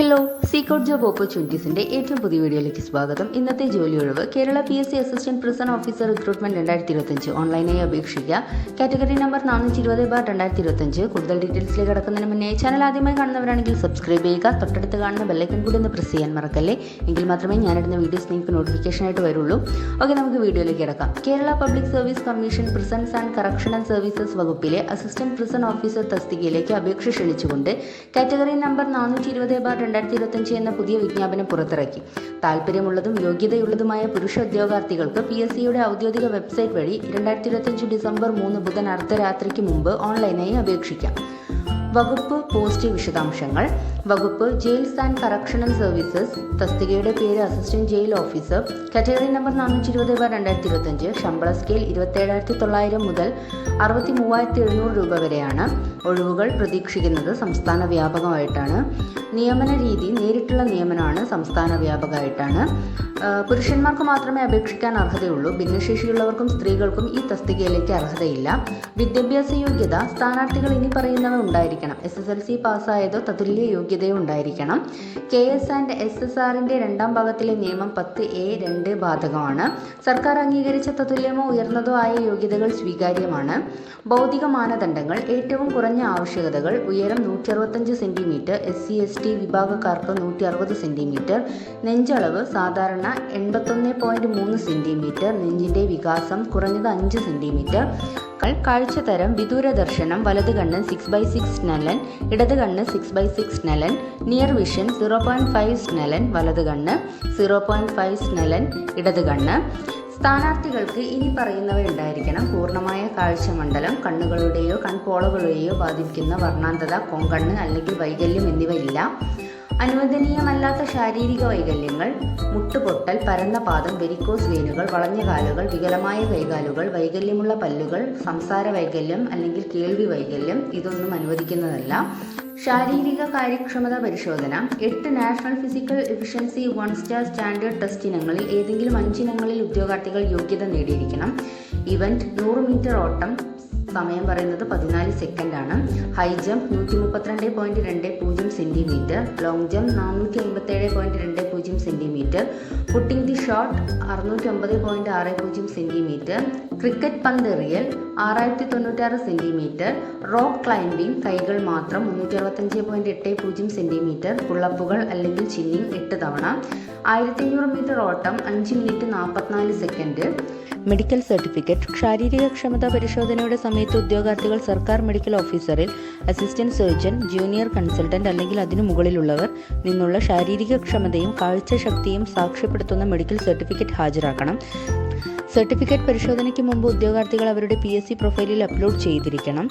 Hello സീക്കോട്ട് job ഓപ്പർച്യൂണിറ്റീസിന്റെ ഏറ്റവും പുതിയ വീഡിയോയിലേക്ക് സ്വാഗതം. ഇന്നത്തെ ജോലി ഒഴിവ് Kerala P S C assistant prison officer recruitment രണ്ടായിരത്തി ഇരുപത്തഞ്ച് ഓൺലൈനായി അപേക്ഷിക്കുക. കാറ്റഗറി നമ്പർ നാനൂറ്റി ഇരുപത് ബാർ രണ്ടായിരത്തി ഇരുപത്തഞ്ച് കൂടുതൽ ഡീറ്റെയിൽസിലേക്ക് കടക്കുന്നതിന് മുന്നേ ചാനൽ ആദ്യമായി കാണുന്നവരാണെങ്കിൽ സബ്സ്ക്രൈബ് ചെയ്യുക. തൊട്ടടുത്ത് കാണുന്ന ബെല്ലൈക്കൺ കൂടി ഒന്ന് പ്രസ് ചെയ്യാൻ മറക്കല്ലേ? എങ്കിൽ മാത്രമേ ഞാനിടുന്ന വീഡിയോസ് നിങ്ങൾക്ക് നോട്ടിഫിക്കേഷനായിട്ട് വരുള്ളൂ. ഓക്കെ നമുക്ക് വീഡിയോയിലേക്ക് കിടക്കാം. Kerala public service commission prisons and correctional services വകുപ്പിലെ അസിസ്റ്റന്റ് പ്രിസൺ ഓഫീസർ തസ്തികയിലേക്ക് അപേക്ഷ ക്ഷണിച്ചുകൊണ്ട് കാറ്റഗറി നമ്പർ നാനൂറ്റി ഇരുപത് ബാർ രണ്ടായിരത്തി ഇരുപത്തഞ്ച് എന്ന പുതിയ വിജ്ഞാപനം പുറത്തിറക്കി. താല്പര്യമുള്ളതും യോഗ്യതയുള്ളതുമായ പുരുഷ ഉദ്യോഗാർത്ഥികൾക്ക് പി എസ് സിയുടെ ഔദ്യോഗിക വെബ്സൈറ്റ് വഴി രണ്ടായിരത്തി ഇരുപത്തഞ്ച് ഡിസംബർ മൂന്ന് ബുധൻ അർദ്ധരാത്രിക്ക് മുമ്പ് ഓൺലൈനായി അപേക്ഷിക്കാം. വകുപ്പ് പോസ്റ്റ് വിശദാംശങ്ങൾ വകുപ്പ് ജയിൽസ് ആൻഡ് കറക്ഷണൽ സർവീസസ് തസ്തികയുടെ പേര് assistant jail officer category number നാനൂറ്റി ഇരുപത് ബാർ രണ്ടായിരത്തി ഇരുപത്തഞ്ച് ശമ്പള സ്കെയിൽ ഇരുപത്തേഴായിരത്തി തൊള്ളായിരം മുതൽ അറുപത്തി മൂവായിരത്തി എഴുന്നൂറ് രൂപ വരെയാണ്. ഒഴിവുകൾ പ്രതീക്ഷിക്കുന്നത് സംസ്ഥാന വ്യാപകമായിട്ടാണ്. നിയമന രീതി നേരിട്ടുള്ള നിയമനമാണ് സംസ്ഥാന വ്യാപകമായിട്ടാണ്. പുരുഷന്മാർക്ക് മാത്രമേ അപേക്ഷിക്കാൻ അർഹതയുള്ളൂ. ഭിന്നശേഷിയുള്ളവർക്കും സ്ത്രീകൾക്കും ഈ തസ്തികയിലേക്ക് അർഹതയില്ല. വിദ്യാഭ്യാസ യോഗ്യത സ്ഥാനാർത്ഥികൾ ഇനി പറയുന്നവ ഉണ്ടായിരിക്കണം എസ് എസ് എൽ സി പാസ്സായതോ തതുല്യ യോഗ്യതയോ ഉണ്ടായിരിക്കണം K S and S S ആറിന്റെ രണ്ടാം ഭാഗത്തിലെ നിയമം പത്ത് എ രണ്ട് ബാധകമാണ്. സർക്കാർ അംഗീകരിച്ച തതുല്യമോ ഉയർന്നതോ ആയ യോഗ്യതകൾ സ്വീകാര്യമാണ്. ഭൗതിക മാനദണ്ഡങ്ങൾ ഏറ്റവും കുറഞ്ഞ ആവശ്യകതകൾ ഉയരം നൂറ്റി അറുപത്തഞ്ച് centimetre S C S T വിഭാഗക്കാർക്ക് നൂറ്റി അറുപത് സെന്റിമീറ്റർ നെഞ്ചളവ് സാധാരണ എൺപത്തൊന്ന് പോയിന്റ് മൂന്ന് സെന്റിമീറ്റർ നെഞ്ചിന്റെ വികാസം കുറഞ്ഞത് അഞ്ച് സെന്റിമീറ്റർ കാഴ്ച തരം വിദൂര ദർശനം വലത് കണ്ണ് സിക്സ് ബൈ സിക്സ് നലൻ ഇടത് കണ്ണ് six by six Snellen near vision zero point five Snellen വലത് കണ്ണ് സീറോ പോയിന്റ് ഫൈവ് സ്നെലൻ ഇടത് കണ്ണ്. സ്ഥാനാർത്ഥികൾക്ക് ഇനി പറയുന്നവ ഉണ്ടായിരിക്കണം പൂർണമായ കാഴ്ചമണ്ഡലം കണ്ണുകളുടെയോ കൺപോളകളുടെയോ ബാധിക്കുന്ന വർണാന്തത കോങ്കണ്ണ് അല്ലെങ്കിൽ വൈകല്യം എന്നിവ ഇല്ല അനുവദനീയമല്ലാത്ത ശാരീരിക വൈകല്യങ്ങൾ മുട്ടുപൊട്ടൽ പരന്ന പാദം വെരിക്കോസ് വെയിനുകൾ വളഞ്ഞ കാലുകൾ വികലമായ കൈകാലുകൾ വൈകല്യമുള്ള പല്ലുകൾ സംസാര വൈകല്യം അല്ലെങ്കിൽ കേൾവി വൈകല്യം ഇതൊന്നും അനുവദിക്കുന്നതല്ല. ശാരീരിക കാര്യക്ഷമത പരിശോധന. എട്ട് national physical efficiency one star standard test ഇനങ്ങളിൽ ഏതെങ്കിലും അഞ്ചിനങ്ങളിൽ ഉദ്യോഗാർത്ഥികൾ യോഗ്യത നേടിയിരിക്കണം. ഇവന്റ് നൂറ് മീറ്റർ ഓട്ടം സമയം പറയുന്നത് പതിനാല് ആണ് ഹൈ ജംപ് നൂറ്റി മുപ്പത്തിരണ്ട് പോയിന്റ് രണ്ട് പൂജ്യം സെന്റിമീറ്റർ. ലോങ് ജംപ് നാനൂറ്റി അമ്പത്തേഴ് പോയിന്റ് രണ്ട് പൂജ്യം സെന്റിമീറ്റർ പുട്ടിംഗ് ദി ഷോട്ട് അറുന്നൂറ്റി ഒമ്പത് പോയിന്റ് ആറ് പൂജ്യം സെന്റിമീറ്റർ ക്രിക്കറ്റ് പന്തെറിയൽ ആറായിരത്തി തൊണ്ണൂറ്റാറ് സെന്റിമീറ്റർ റോക്ക് ക്ലൈംബിംഗ് കൈകൾ മാത്രം മുന്നൂറ്റി അറുപത്തഞ്ച് പോയിന്റ് എട്ട് പൂജ്യം സെന്റിമീറ്റർ പുള്ളപ്പുകൾ അല്ലെങ്കിൽ ചിന്നിങ് എട്ട് തവണ ആയിരത്തി അഞ്ഞൂറ് മീറ്റർ ഓട്ടം അഞ്ച് മിനിറ്റ് നാൽപ്പത്തിനാല് സെക്കൻഡ്. മെഡിക്കൽ സർട്ടിഫിക്കറ്റ് ശാരീരിക ക്ഷമതാ പരിശോധനയുടെ സമയത്ത് ഉദ്യോഗാർത്ഥികൾ സർക്കാർ മെഡിക്കൽ ഓഫീസറിൽ അസിസ്റ്റന്റ് സർജൻ ജൂനിയർ കൺസൾട്ടന്റ് അല്ലെങ്കിൽ അതിനു മുകളിലുള്ളവർ നിന്നുള്ള ശാരീരിക ക്ഷമതയും കാഴ്ചശക്തിയും സാക്ഷ്യപ്പെടുത്തുന്ന മെഡിക്കൽ സർട്ടിഫിക്കറ്റ് ഹാജരാക്കണം. സർട്ടിഫിക്കറ്റ് പരിശോധനയ്ക്ക് മുമ്പ് ഉദ്യോഗാർത്ഥികൾ അവരുടെ പി എസ് സി പ്രൊഫൈലിൽ അപ്ലോഡ് ചെയ്തിരിക്കണം.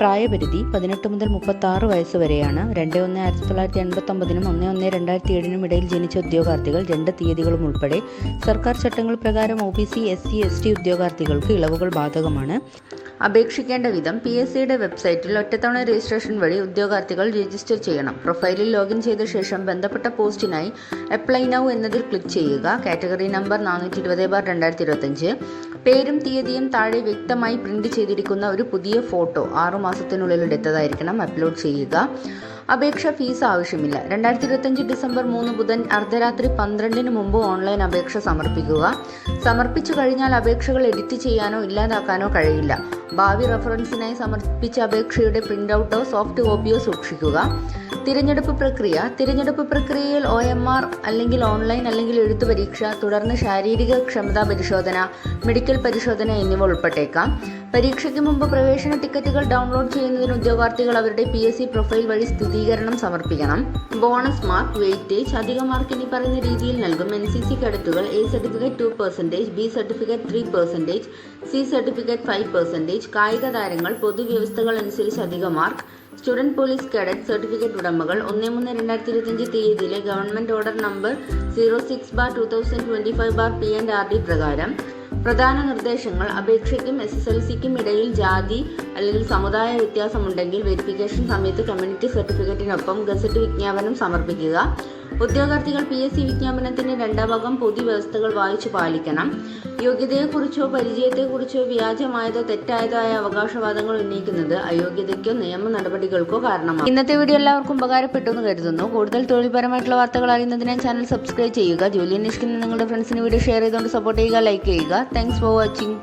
പ്രായപരിധി പതിനെട്ട് മുതൽ മുപ്പത്തി ആറ് വയസ്സ് വരെയാണ്. രണ്ട് ഒന്ന് ആയിരത്തി തൊള്ളായിരത്തി എൺപത്തി ഒമ്പതിനും ഒന്ന് ഒന്ന് രണ്ടായിരത്തി ഏഴിനും ഇടയിൽ ജനിച്ച ഉദ്യോഗാർത്ഥികൾ രണ്ട് തീയതികളും ഉൾപ്പെടെ സർക്കാർ ചട്ടങ്ങൾ പ്രകാരം O B C S C S T ഉദ്യോഗാർത്ഥികൾക്ക് ഇളവുകൾ ബാധകമാണ്. അപേക്ഷിക്കേണ്ട വിധം പി എസ് സിയുടെ വെബ്സൈറ്റിൽ ഒറ്റത്തവണ രജിസ്ട്രേഷൻ വഴി ഉദ്യോഗാർത്ഥികൾ രജിസ്റ്റർ ചെയ്യണം. പ്രൊഫൈലിൽ ലോഗിൻ ചെയ്ത ശേഷം ബന്ധപ്പെട്ട പോസ്റ്റിനായി അപ്ലൈ നൗ എന്നതിൽ ക്ലിക്ക് ചെയ്യുക. കാറ്റഗറി നമ്പർ നാനൂറ്റി ഇരുപത് ബാർ രണ്ടായിരത്തി ഇരുപത്തഞ്ച് പേരും തീയതിയും താഴെ വ്യക്തമായി പ്രിന്റ് ചെയ്തിരിക്കുന്ന ഒരു പുതിയ ഫോട്ടോ ആറു മാസത്തിനുള്ളിൽ എടുത്തതായിരിക്കണം. അപ്ലോഡ് ചെയ്യുക. അപേക്ഷ ഫീസ് ആവശ്യമില്ല. രണ്ടായിരത്തി ഇരുപത്തഞ്ച് ഡിസംബർ മൂന്ന് ബുധൻ അർദ്ധരാത്രി പന്ത്രണ്ടിന് മുമ്പ് ഓൺലൈൻ അപേക്ഷ സമർപ്പിക്കുക. സമർപ്പിച്ചു കഴിഞ്ഞാൽ അപേക്ഷകൾ എഡിറ്റ് ചെയ്യാനോ ഇല്ലാതാക്കാനോ കഴിയില്ല. ഭാവി റഫറൻസിനായി സമർപ്പിച്ച അപേക്ഷയുടെ പ്രിന്റ് ഔട്ടോ സോഫ്റ്റ് കോപ്പിയോ സൂക്ഷിക്കുക. തിരഞ്ഞെടുപ്പ് പ്രക്രിയ. തിരഞ്ഞെടുപ്പ് പ്രക്രിയയിൽ ഒ എം ആർ അല്ലെങ്കിൽ ഓൺലൈൻ അല്ലെങ്കിൽ എഴുത്തു പരീക്ഷ തുടർന്ന് ശാരീരിക ക്ഷമതാ പരിശോധന മെഡിക്കൽ പരിശോധന എന്നിവ ഉൾപ്പെട്ടേക്കാം. പരീക്ഷയ്ക്ക് മുമ്പ് പ്രവേശന ടിക്കറ്റുകൾ ഡൗൺലോഡ് ചെയ്യുന്നതിന് ഉദ്യോഗാർത്ഥികൾ അവരുടെ പി എസ് സി പ്രൊഫൈൽ വഴി സ്ഥിരീകരണം സമർപ്പിക്കണം. ബോണസ് മാർക്ക് വെയിറ്റേജ് അധിക മാർക്ക് ഇനി പറയുന്ന രീതിയിൽ നൽകും. N C C കേഡറ്റുകൾ A certificate two percentage B certificate three percentage C certificate five percentage കായിക താരങ്ങൾ പൊതുവ്യവസ്ഥകൾ അനുസരിച്ച് അധിക mark student police cadet certificate ഉടമകൾ ഒന്ന് മൂന്ന് രണ്ടായിരത്തി ഇരുപത്തിയഞ്ച് തീയതിയിലെ government order number zero six bar two thousand twenty five bar P and R D പ്രകാരം. പ്രധാന നിർദ്ദേശങ്ങൾ അപേക്ഷയ്ക്കും എസ് എസ് എൽ സിക്കും ഇടയിൽ ജാതി അല്ലെങ്കിൽ സമുദായ വ്യത്യാസമുണ്ടെങ്കിൽ വെരിഫിക്കേഷൻ സമയത്ത് കമ്മ്യൂണിറ്റി സർട്ടിഫിക്കറ്റിനൊപ്പം ഗസറ്റ് വിജ്ഞാപനം സമർപ്പിക്കുക. ഉദ്യോഗാർത്ഥികൾ പി എസ് സി വിജ്ഞാപനത്തിന്റെ രണ്ടാം ഭാഗം പൊതുവ്യവസ്ഥകൾ വായിച്ചു പാലിക്കണം. യോഗ്യതയെക്കുറിച്ചോ പരിചയത്തെക്കുറിച്ചോ വ്യാജമായതോ തെറ്റായതോ ആയ അവകാശവാദങ്ങൾ ഉന്നയിക്കുന്നത് അയോഗ്യതയ്ക്കോ നിയമ നടപടികൾക്കോ കാരണമാണ് ഇന്നത്തെ വീഡിയോ എല്ലാവർക്കും ഉപകാരപ്പെട്ടു എന്ന് കരുതുന്നു. കൂടുതൽ തൊഴിൽപരമായിട്ടുള്ള വാർത്തകൾ അറിയുന്നതിന് ചാനൽ സബ്സ്ക്രൈബ് ചെയ്യുക. ജോലി അന്വേഷിക്കുന്ന നിങ്ങളുടെ ഫ്രണ്ട്സിന് വീഡിയോ ഷെയർ ചെയ്തുകൊണ്ട് സപ്പോർട്ട് ചെയ്യുക ലൈക്ക് ചെയ്യുക. Thanks for watching